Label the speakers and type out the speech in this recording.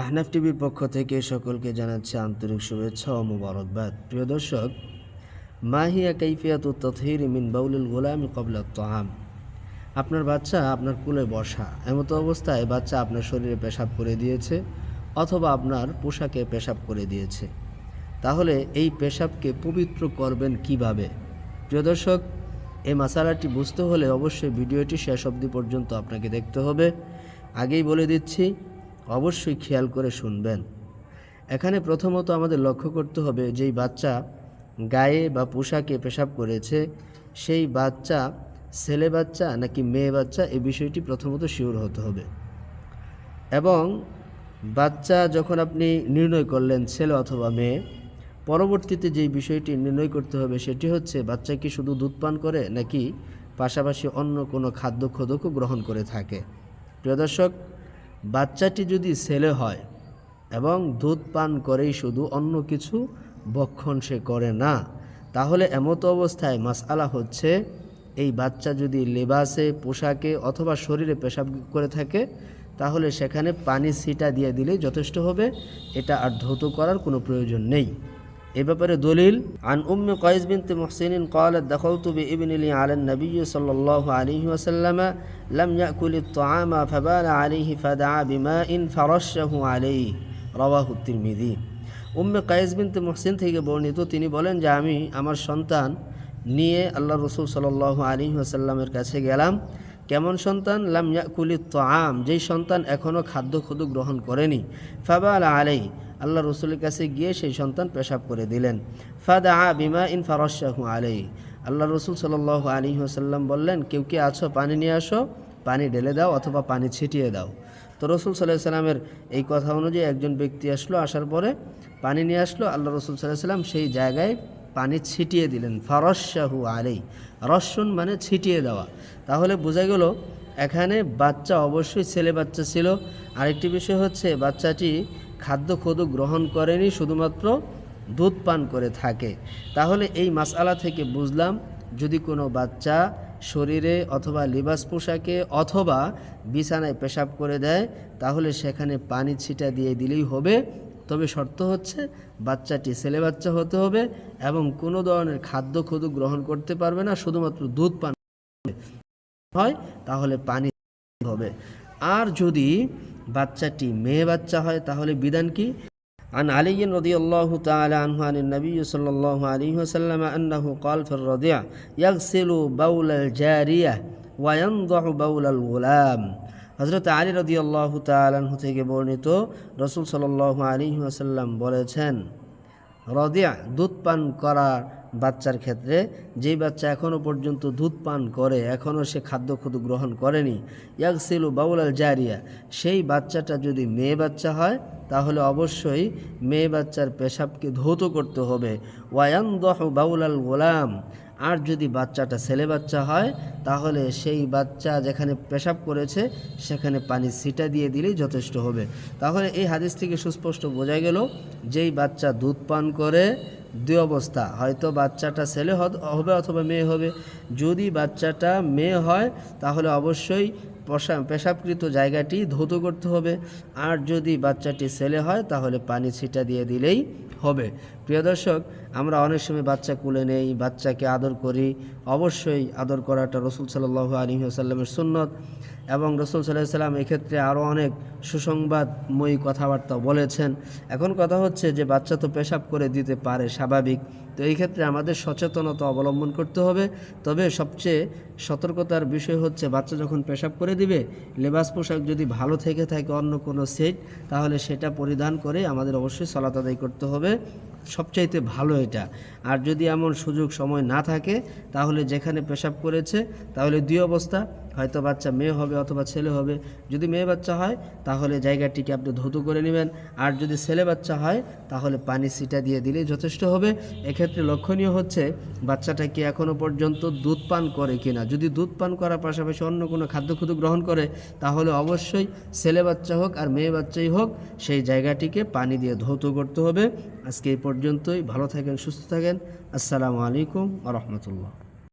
Speaker 1: আহনাফ টিভির পক্ষ থেকে সকলকে জানাচ্ছে আন্তরিক শুভেচ্ছা ও মুবারকবাদ। প্রিয় দর্শক, মাহিয়া কৈফিয়াত তথহির মিন বাউলুল গোলাম কবলা তহাম আপনার বাচ্চা আপনার কুলে বসা, এমতো অবস্থায় বাচ্চা আপনার শরীরে পেশাব করে দিয়েছে অথবা আপনার পোশাকে পেশাব করে দিয়েছে। তাহলে এই পেশাবকে পবিত্র করবেন কীভাবে? প্রিয় দর্শক এই মশালাটি বুঝতে হলে অবশ্যই ভিডিওটি শেষ অবধি পর্যন্ত আপনাকে দেখতে হবে। আগেই বলে দিচ্ছি অবশ্যই খেয়াল করে শুনবেন। এখানে প্রথমত আমাদের লক্ষ্য করতে হবে যেই বাচ্চা গায়ে বা পোশাকে পেশাব করেছে, সেই বাচ্চা ছেলে বাচ্চা নাকি মেয়ে বাচ্চা এই বিষয়টি প্রথমত শিওর হতে হবে। এবং বাচ্চা যখন আপনি নির্ণয় করলেন ছেলে অথবা মেয়ে, পরবর্তীতে যেই বিষয়টি নির্ণয় করতে হবে সেটি হচ্ছে বাচ্চা কি শুধু দুধ পান করে নাকি পাশাপাশি অন্য কোনো খাদ্য খোদকও গ্রহণ করে থাকে। প্রিয় দর্শক বাচ্চাটি যদি ছেলে হয় এবং দুধ পান করেই শুধু অন্য কিছু বক্ষণ সে করে না, তাহলে এমত অবস্থায় মাসআলা হচ্ছে, এই বাচ্চা যদি লেবাসে, পোশাকে অথবা শরীরে পেশাব করে থাকে, তাহলে সেখানে পানি সিটা দিয়ে দিলেই যথেষ্ট হবে, এটা আর ধৌত করার কোনো প্রয়োজন নেই। এ ব্যাপারে দলিল আন উম্মে কয়েস বিনতে মুহসিনিন قالت دخلت بابن لي على النبي صلى الله عليه وسلم لم يأكل الطعام فبال عليه فدعا بماء فرشه عليه رواه الترمذي উম্মে কায়েস বিনতে মুহসিন থেকে বর্ণিত তিনি বলেন যে আমি আমার সন্তান নিয়ে আল্লাহ রসুল সাল্লাহ আলী আসাল্লামের কাছে গেলাম কেমন সন্তান লাম ইয়াকুলি তাম যেই সন্তান এখনও খাদ্য খুদু গ্রহণ করেনি ফাবা আলা আলাই আল্লাহ রসুলের কাছে গিয়ে সেই সন্তান পেশাব করে দিলেন। ফাদা বিমা ইন ফারশাহু আলাই আল্লাহ রসুল সাল্লাহ আলী আসাল্লাম বললেন, কেউ কে আছো পানি নিয়ে আসো, পানি ঢেলে দাও অথবা পানি ছিটিয়ে দাও? তো রসুল সাল্লাহ সাল্লামের এই কথা অনুযায়ী একজন ব্যক্তি আসলো, আসার পরে পানি নিয়ে আসলো। আল্লাহ রসুল সাল্লাহ সাল্লাম সেই জায়গায় পানি ছিটিয়ে দিলেন। ফারসাহু আলাই রসুন মানে ছিটিয়ে দেওয়া। তাহলে বোঝা গেল, এখানে বাচ্চা অবশ্যই ছেলে বাচ্চা ছিল। আরেকটি বিষয় হচ্ছে, বাচ্চাটি খাদ্য খদু গ্রহণ করেনি, শুধুমাত্র দুধ পান করে থাকে। তাহলে এই মাসআলা থেকে বুঝলাম, যদি কোনো বাচ্চা শরীরে অথবা লিবাস পোশাকে অথবা বিছানায় পেশাব করে দেয়, তাহলে সেখানে পানি ছিটা দিয়ে দিলেই হবে। তবে শর্ত হচ্ছে, বাচ্চাটি ছেলে বাচ্চা হতে হবে এবং কোনো ধরনের খাদ্য খদু গ্রহণ করতে পারবে না, শুধুমাত্র দুধ পান হয়, তাহলে পানি হবে। আর যদি বাচ্চাটি মেয়ে বাচ্চা হয় তাহলে বিধান কি عن علي رضي الله تعالى عنه عن النبي صلى الله عليه وسلم أنه قال في الرضيع يغسل بول الجارية وينضح بول الغلام হজরত আলী রদি আল্লাহ তালাহু থেকে বর্ণিত রসুল সাল আলী আসাল্লাম বলেছেন রদিয়া দুধ পান করার বাচ্চার ক্ষেত্রে, যেই বাচ্চা এখনও পর্যন্ত দুধ পান করে এখনও সে খাদ্য খুদ গ্রহণ করেনি ইয়াক ইয়াকসিলু বাউলাল জারিয়া, সেই বাচ্চাটা যদি মেয়ে বাচ্চা হয়, তাহলে অবশ্যই মেয়ে বাচ্চার পেশাবকে ধৌত করতে হবে। ওয়ায়ান্দহ বাউলাল গোলাম, আর যদি বাচ্চাটা ছেলে বাচ্চা হয়, তাহলে সেই বাচ্চা যেখানে পেশাব করেছে, সেখানে পানি ছিটা দিয়ে দিলেই যথেষ্ট হবে। তাহলে এই হাদিস থেকে সুস্পষ্ট বোঝা গেল, যেই বাচ্চা দুধ পান করে দুই অবস্থা, হয়তো বাচ্চাটা ছেলে হবে অথবা মেয়ে হবে। যদি বাচ্চাটা মেয়ে হয়, তাহলে অবশ্যই পশা, পেশাবকৃত জায়গাটি ধৌত করতে হবে। আর যদি বাচ্চাটি ছেলে হয়, তাহলে পানি ছিটা দিয়ে দিলেই হবে। প্রিয় দর্শক, আমরা অনেক সময় বাচ্চা কুলে নেই, বাচ্চাকে আদর করি। অবশ্যই আদর করাটা রসুল সাল্লাহ আলী আসাল্লামের সুন্নত। এবং রসুল সাল্লাহ সাল্লাম এক্ষেত্রে আরও অনেক সুসংবাদময়ী কথাবার্তা বলেছেন। এখন কথা হচ্ছে যে বাচ্চা তো পেশাব করে দিতে পারে, স্বাভাবিক। তো এই ক্ষেত্রে আমাদের সচেতনতা অবলম্বন করতে হবে। তবে সবচেয়ে সতর্কতার বিষয় হচ্ছে বাচ্চা যখন পেশাব করে দিবে, লেবাস পোশাক যদি ভালো থেকে থাকে অন্য কোনো সেট, তাহলে সেটা পরিধান করে আমাদের অবশ্যই সলাত আদায় করতে হবে। সবচাইতে ভালো এটা। আর যদি এমন সুযোগ সময় না থাকে, তাহলে যেখানে পেশাব করেছে, তাহলে দুই অবস্থা। হয়তো বাচ্চা মেয়ে হবে অথবা ছেলে হবে। যদি মেয়ে বাচ্চা হয়, তাহলে জায়গাটিকে আপনি ধুতু করে নেবেন। আর যদি ছেলে বাচ্চা হয়, তাহলে পানি সিটা দিয়ে দিলেই যথেষ্ট হবে। এক্ষেত্রে লক্ষণীয় হচ্ছে, বাচ্চাটা কি এখনও পর্যন্ত দুধ পান করে কিনা? যদি দুধ পান করার পাশাপাশি অন্য কোনো খাদ্য খুদ্য গ্রহণ করে, তাহলে অবশ্যই ছেলে বাচ্চা হোক আর মেয়ে বাচ্চাই হোক, সেই জায়গাটিকে পানি দিয়ে ধৌত করতে হবে। আজকে এই পর্যন্তই। ভালো থাকেন, সুস্থ থাকেন। আসসালামু আলাইকুম আ রহমতুল্লাহ।